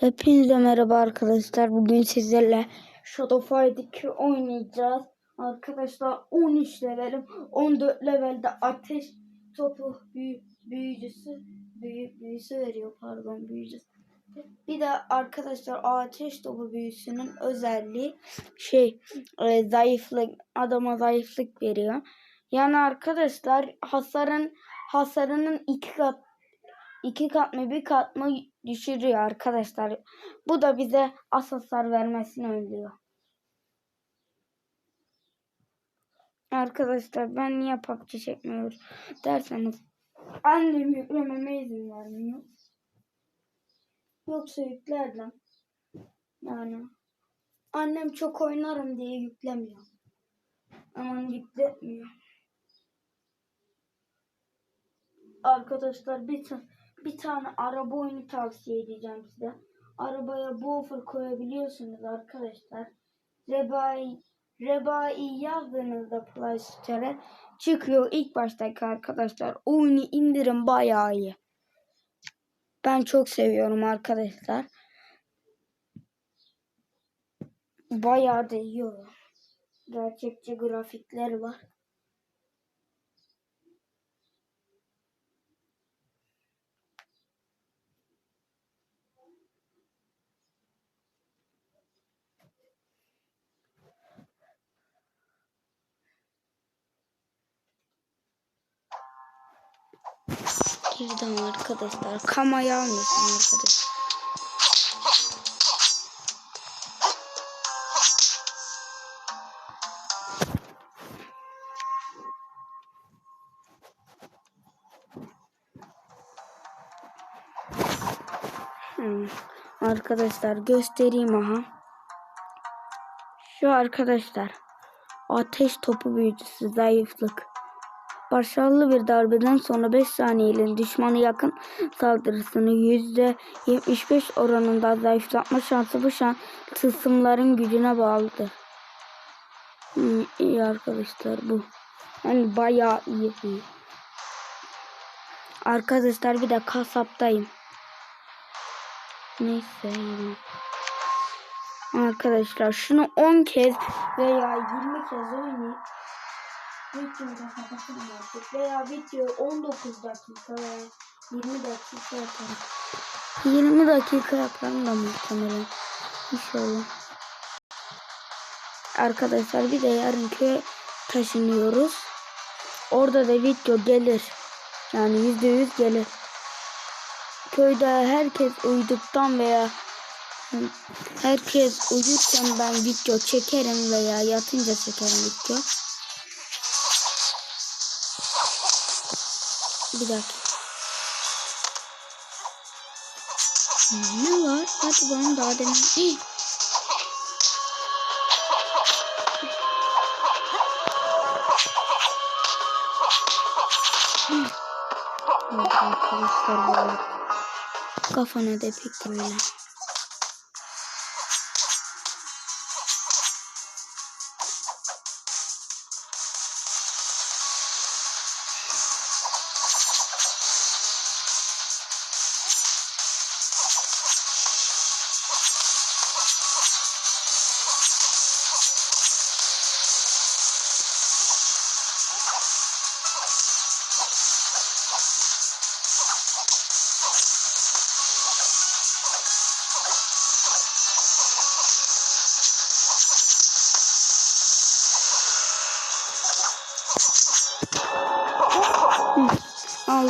Hepinize merhaba arkadaşlar. Bugün sizlerle Shadow Fight 2 oynayacağız. Arkadaşlar 13 levelim. 14 levelde ateş topu büyü, büyücüsü büyü, büyüsü veriyor pardon büyücüsü. Bir de arkadaşlar ateş topu büyüsünün özelliği şey e, zayıflık adama zayıflık veriyor. Yani arkadaşlar hasarın hasarının iki kat iki kat mı bir kat mı düşürüyor arkadaşlar. Bu da bize az hasar vermesini önlüyor. Arkadaşlar ben niye PUBG çekmiyor derseniz annem yüklememe izin vermiyor. Yoksa yüklerdim. Yani annem çok oynarım diye yüklemiyor. Ama yükletmiyor. Arkadaşlar bir, ta- bir tane araba oyunu tavsiye edeceğim size. Arabaya buffer koyabiliyorsunuz arkadaşlar. Rebai, Rebai yazdığınızda Play Store'a çıkıyor. İlk baştaki arkadaşlar oyunu indirin bayağı iyi. Ben çok seviyorum arkadaşlar. Bayağı da iyi oyun. Gerçekçi grafikler var. Girdim arkadaşlar. Kamayı almasın arkadaşlar. Hmm. Arkadaşlar göstereyim aha. Şu arkadaşlar. Ateş topu büyücüsü zayıflık. Başarılı bir darbeden sonra 5 saniyeyle düşmanı yakın saldırısını %75 oranında zayıflatma şansı bu şan tılsımların gücüne bağlıdır. Hmm, iyi arkadaşlar bu. Yani bayağı iyi. iyi. Arkadaşlar bir de kasaptayım. Neyse. Arkadaşlar şunu 10 kez veya 20 kez oynayıp videoyu da kapatırım artık. Veya video 19 dakika veya 20 dakika yaparım. 20 dakika yaparım da muhtemelen. İnşallah. Arkadaşlar bir de yarın köye taşınıyoruz. Orada da video gelir. Yani %100 gelir. Köyde herkes uyuduktan veya herkes uyurken ben video çekerim veya yatınca çekerim video. Bir dakika. Ne var? Hadi bana daha demin. İyi. Böyle. Kafana da pek böyle.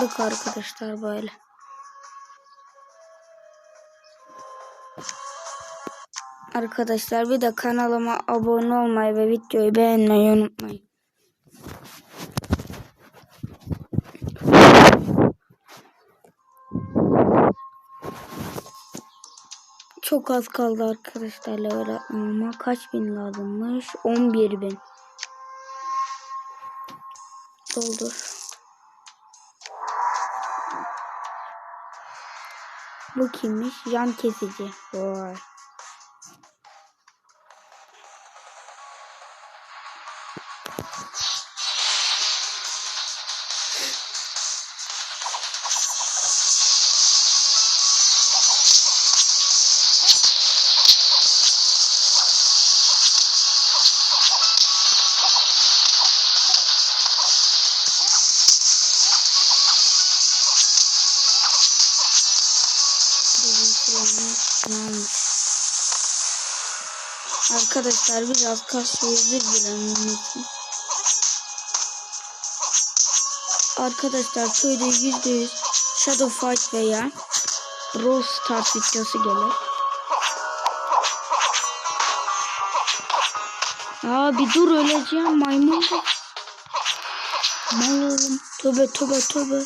Aldık arkadaşlar böyle. Arkadaşlar bir de kanalıma abone olmayı ve videoyu beğenmeyi unutmayın. Çok az kaldı arkadaşlar level atmama. Kaç bin lazımmış? 11 bin. Doldur. Bu kimmiş? Yan kesici. Vay. Arkadaşlar biraz dilerim bunun için. Arkadaşlar köyde %100 Shadow Fight veya Brawl Stars videosu gelir. Abi dur öleceğim maymun. Mal oğlum. Tövbe tövbe tövbe.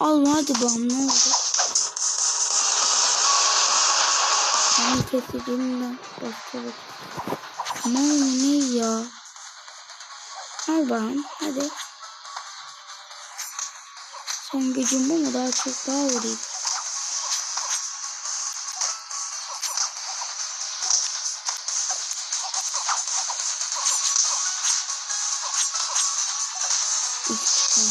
Alma hadi bana ne oldu? Ben keseceğim de başka bir. Mal ne ya? Al bakalım hadi. Son gücüm bu mu? Daha çok daha vurayım. İlk çıkan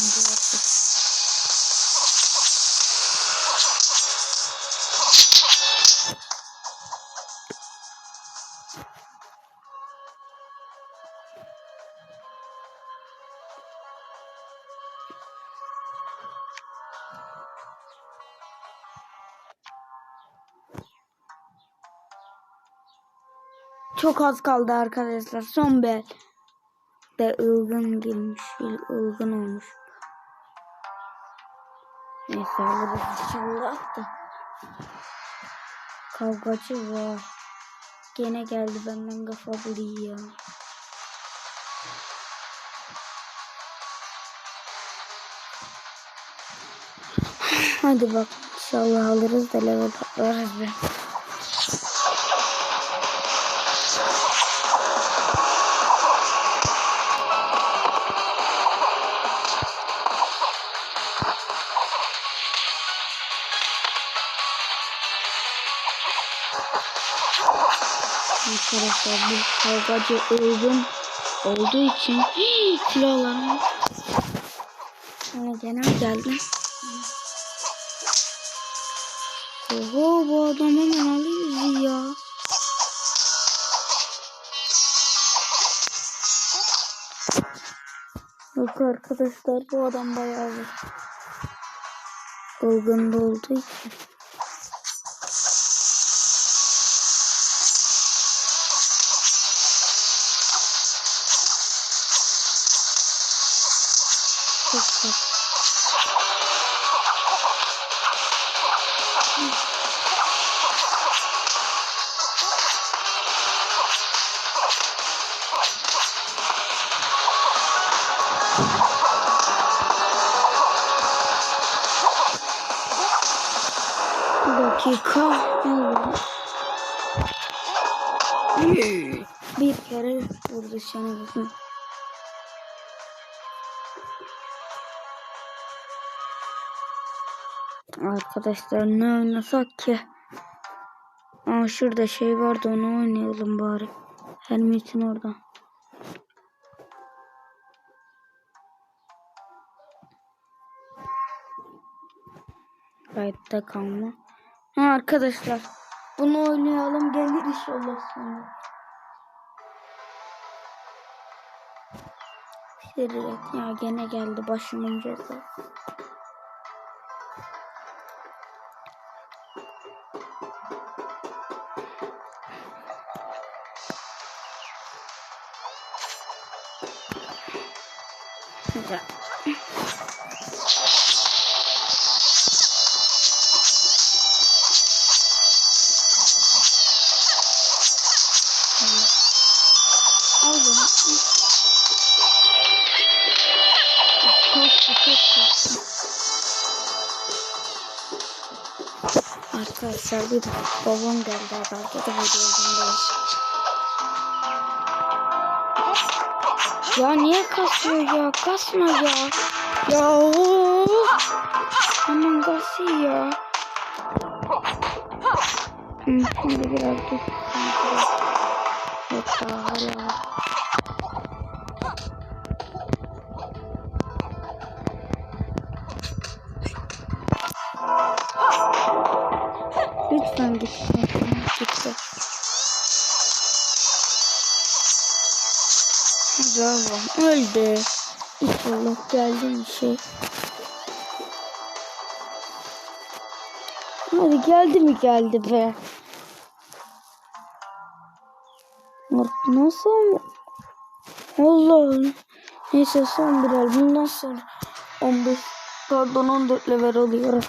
Çok az kaldı arkadaşlar. Son bir el. de ılgın girmiş. ılgın olmuş. Neyse alırız inşallah da. Kavgacı var. Gene geldi benden kafa buluyor. Hadi bak inşallah alırız da level atlarız be. Arkadaşlar bu kavgacı uygun olduğu için silahlarım Sana genel geldi. Oho bu adam hemen alıyor ya. Yok arkadaşlar bu adam bayağı Ilgında olduğu için. Dakika. Bir kere vurdu seni bakın. Arkadaşlar ne oynasak ki? Aa şurada şey vardı onu oynayalım bari. Hermit'in orada. Kayıtta kalma. Ha arkadaşlar bunu oynayalım gelir inşallah sonra. Şirret ya gene geldi başımın cezası. Güzel. Arkadaşlar bir de babam geldi herhalde de videodayız. Ya niye kasıyor ya? Kasma ya. Ya of. Hemen kasıyor ya. Şimdi biraz dur. Daha hala. Öldü. İnşallah geldi bir şey. Hadi geldi mi geldi be. Nasıl? Allah. Neyse son bir el. Bundan sonra 15 pardon 14 level alıyorum.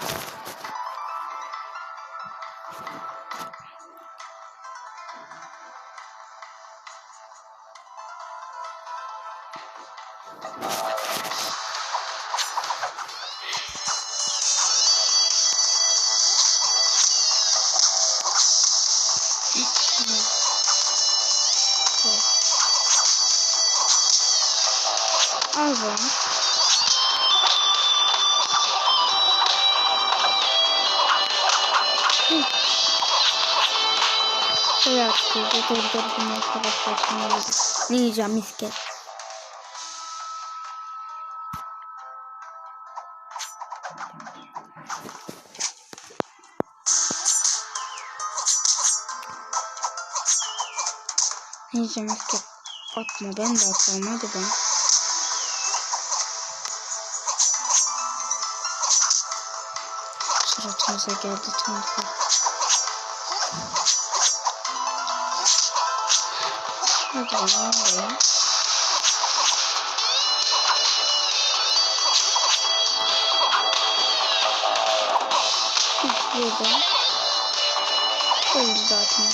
Bunu arkadaşlar. Şunları Ne yiyeceğim misket. Ne yiyeceğim misket. Atma ben de atalım hadi ben. Suratımıza geldi tonka. Hadi bakalım buraya. Burada. Öldü zaten.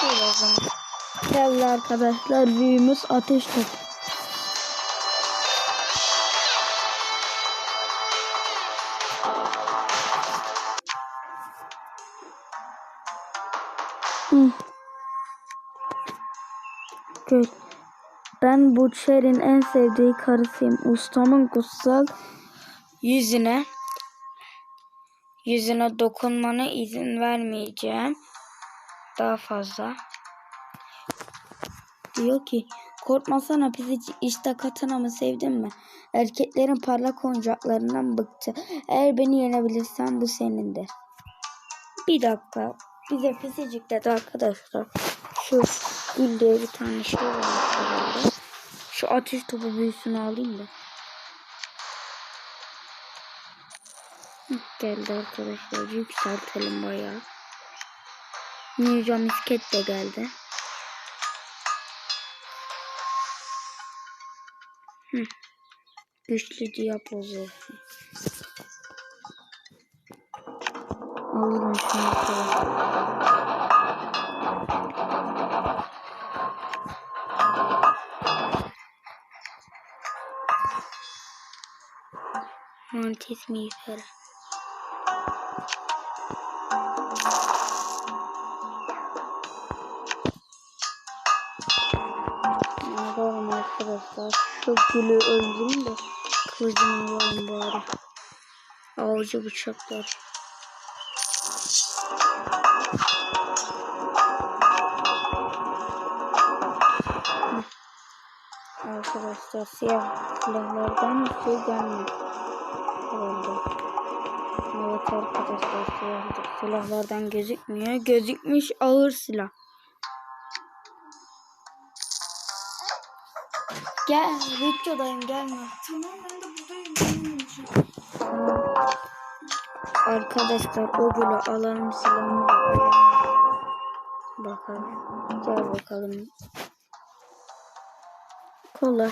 Şöyle o zaman. Geldi arkadaşlar büyüğümüz ateş topu. Ben Butcher'in en sevdiği karısıyım. Ustamın kutsal yüzüne yüzüne dokunmana izin vermeyeceğim. Daha fazla. Diyor ki korkmasana pisici işte katanamı sevdin mi? Erkeklerin parlak oyuncaklarından bıktı. Eğer beni yenebilirsen bu senindir. Bir dakika. Bize pisicik dedi arkadaşlar. Şu gül diye bir tane şey var. Şu ateş topu büyüsünü alayım da. Geldi arkadaşlar. Yükseltelim bayağı. Ninja misket de geldi. Hı. Güçlü diapozu. Alırım şunu. Arkadaşlar. Mantis miğfer. Alalım arkadaşlar. Şu gülü öldürün de kılıcını alalım bari. Avcı bıçaklar. Arkadaşlar siyah silahlardan bir şey gelmiyor. Evet arkadaşlar siyah silahlardan gözükmüyor. Gözükmüş ağır silah. Gel videodayım gelme. Tamam ben de buradayım. gelmeyeceğim. Arkadaşlar o alalım silahını da alalım. Bakalım. Gel bakalım. Kolay.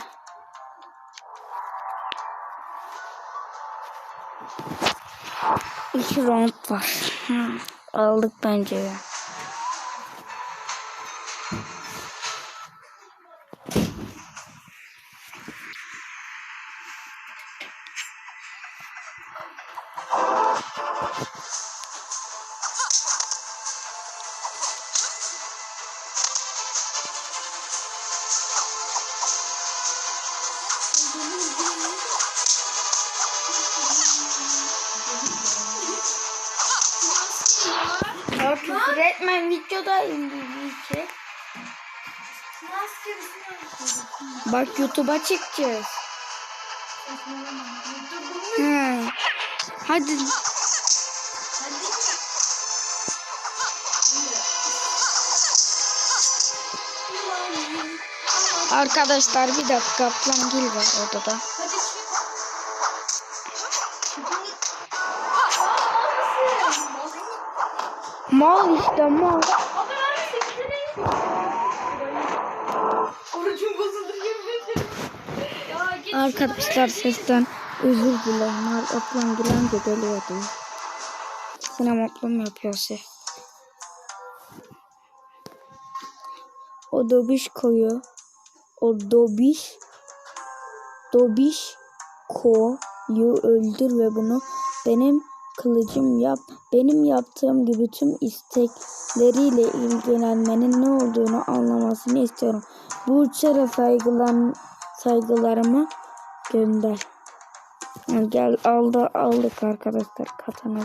İki round var. Hmm, Aldık bence. Ya Bak YouTube'a çıkacağız. Hadi. Arkadaşlar bir dakika kaplan gil var odada. Mal işte mal. Arkadaşlar sesten özür dilerim. Ablam gülen de geliyordum. Sinem ablam yapıyor ses. O dobiş koyu. O dobiş dobiş koyu öldür ve bunu benim kılıcım yap. Benim yaptığım gibi tüm istekleriyle ilgilenmenin ne olduğunu anlamasını istiyorum. Burçlara saygılan saygılarımı gönder. Gel aldı aldık arkadaşlar katana.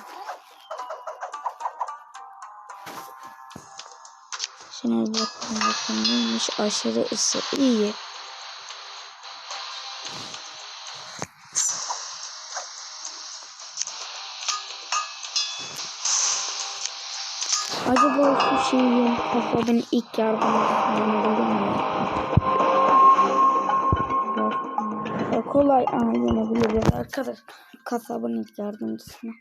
Şimdi bakalım bakalım neymiş aşırı ısı iyi. Acaba şu şeyin kasabın ilk yardımını buldum mu? Kolay aa yenebiliriz arkadaş kasabın yardımcısına.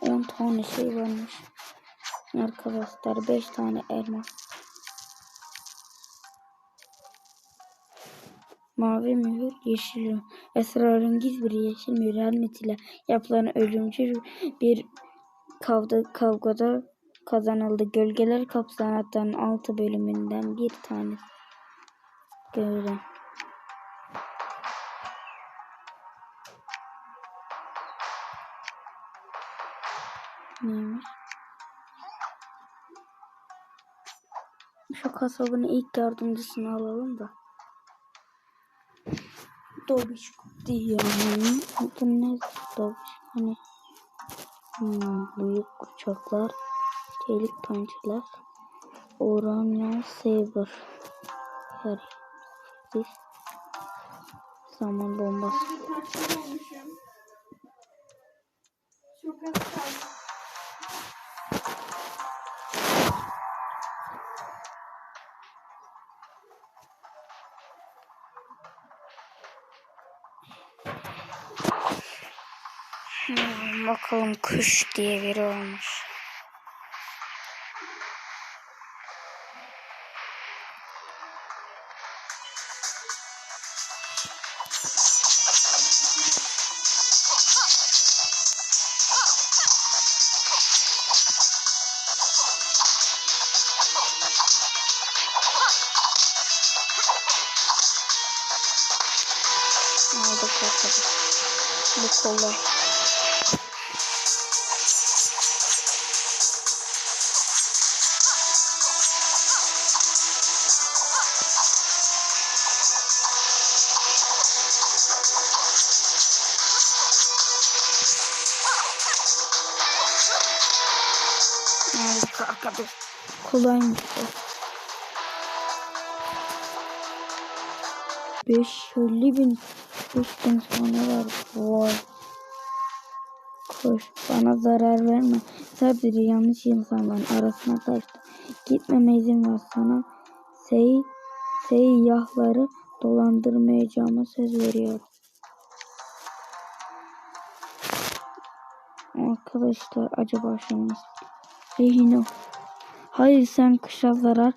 On tane şey varmış. Arkadaşlar beş tane elma. Mavi mühür, yeşil. Esrarengiz bir yeşil mühür helmet ile yapılan ölümcül bir kavga, kavgada kazanıldı. Gölgeler Kapsanat'tan 6 bölümünden bir tanesi. Gören. Neymiş? Şu kasabın ilk yardımcısını alalım da. Dobiş diyor. Bu ne? Dobiş hani. Hmm, büyük uçaklar. Çelik pençeler. Oranya Saber. Her siz zaman bombası. Çok az. Hmm, bakalım kuş diye biri olmuş. Aldık bakalım. Bu kolay. Harika arkadaş. Kolaymış Sadece yanlış insanların arasına kaçtı. Gitmeme izin ver sana. Sey, seyyahları dolandırmayacağıma söz veriyorum. Arkadaşlar acaba şu nasıl? Rehino. Hayır sen kışa zarar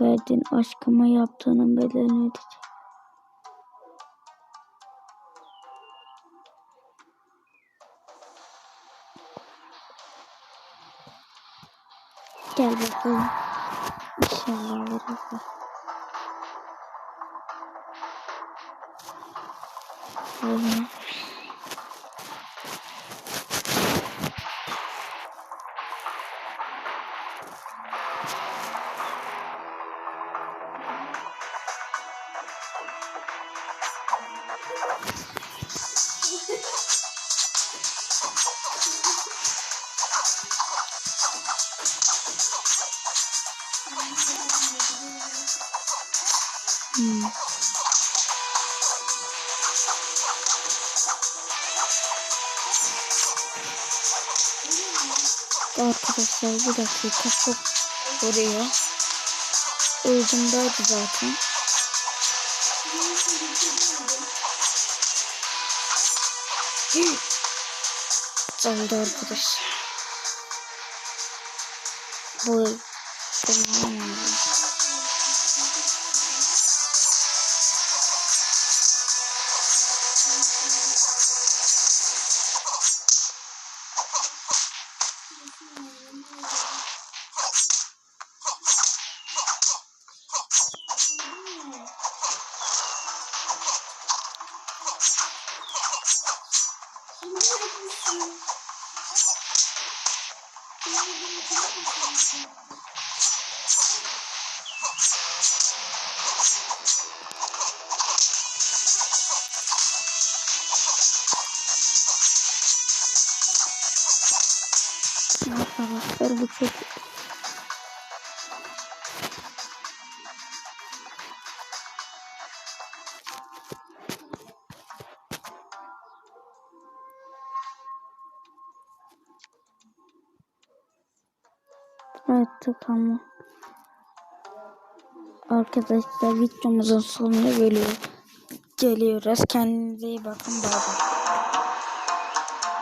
verdin. Aşkıma yaptığının bedelini ödeyecek. Gel bakalım. İnşallah alırız. Aynen. Arkadaşlar bir dakika çok vuruyor. ucundaydı zaten. Oldu arkadaşlar. Bu Tamam. Arkadaşlar bu çok Evet tamam. Arkadaşlar videomuzun sonuna geliyor. Geliyoruz. Kendinize iyi bakın. Bay bay.